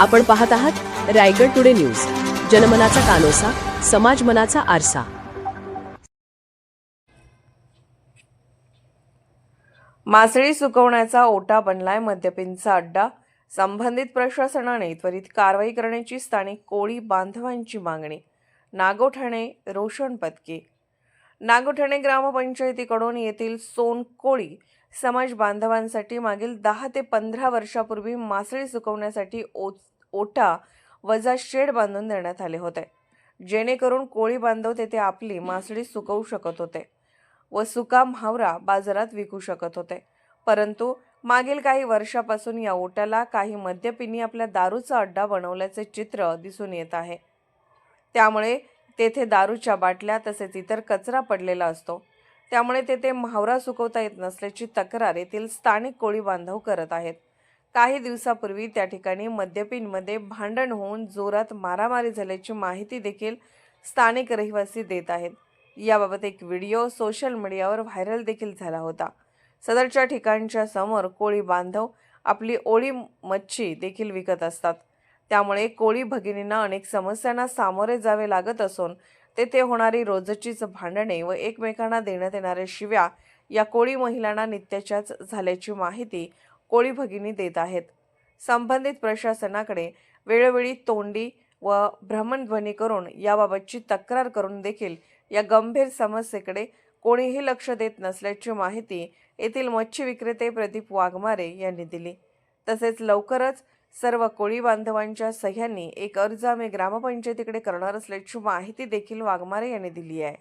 आपण पाहत आहात रायगड टुडे न्यूज. जनमनाचा कानोसा समाज मनाचा आरसा. मासळी सुकवण्याचा ओटा बनलाय मद्यपींचा अड्डा. संबंधित प्रशासनाने त्वरित कारवाई करण्याची स्थानिक कोळी बांधवांची मागणी. नागोठाणे रोशन पत्के नागोठाणे ग्रामपंचायतीकडून येथील सोनकोळी समाज बांधवांसाठी मागील दहा ते पंधरा वर्षापूर्वी मासळी सुकवण्यासाठी ओ ओटा वजा शेड बांधून देण्यात आले होते. जेणेकरून कोळी बांधव तेथे आपली मासळी सुकवू शकत होते व सुका म्हावरा बाजारात विकू शकत होते. परंतु मागील काही वर्षापासून या ओट्याला काही मद्यपिनी आपल्या दारूचा अड्डा बनवल्याचे चित्र दिसून येत आहे. त्यामुळे तेथे दारूच्या बाटल्या तसेच इतर कचरा पडलेला असतो. त्यामुळे तेथे म्हावरा सुकवता येत नसल्याची तक्रार येथील स्थानिक कोळी बांधव करत आहेत. काही दिवसापूर्वी त्या ठिकाणी मद्यपींमध्ये भांडण होऊन जोरात मारामारी झाल्याची माहिती देखील स्थानिक रहिवासी देत आहेत. याबाबत एक व्हिडिओ सोशल मीडियावर व्हायरल देखील झाला होता. सदरच्या ठिकाणच्या समोर कोळी बांधव आपली ओळी मच्छी देखील विकत असतात. त्यामुळे कोळी भगिनींना अनेक समस्यांना सामोरे जावे लागत असून तेथे होणारी रोजचीच भांडणे व एकमेकांना देण्यात येणाऱ्या शिव्या या कोळी महिलांना नित्याच्याच झाल्याची माहिती कोळी भगिनी देत आहेत. संबंधित प्रशासनाकडे वेळोवेळी तोंडी व भ्रमणध्वनी करून याबाबतची तक्रार करून देखील या गंभीर समस्येकडे कोणीही लक्ष देत नसल्याची माहिती येथील मच्छी विक्रेते प्रदीप वाघमारे यांनी दिली. तसेच लवकरच सर्व कोळी बांधवांच्या सह्यांनी एक अर्ज आम्ही ग्रामपंचायतीकडे करणार असल्याची माहिती देखील वाघमारे यांनी दिली आहे.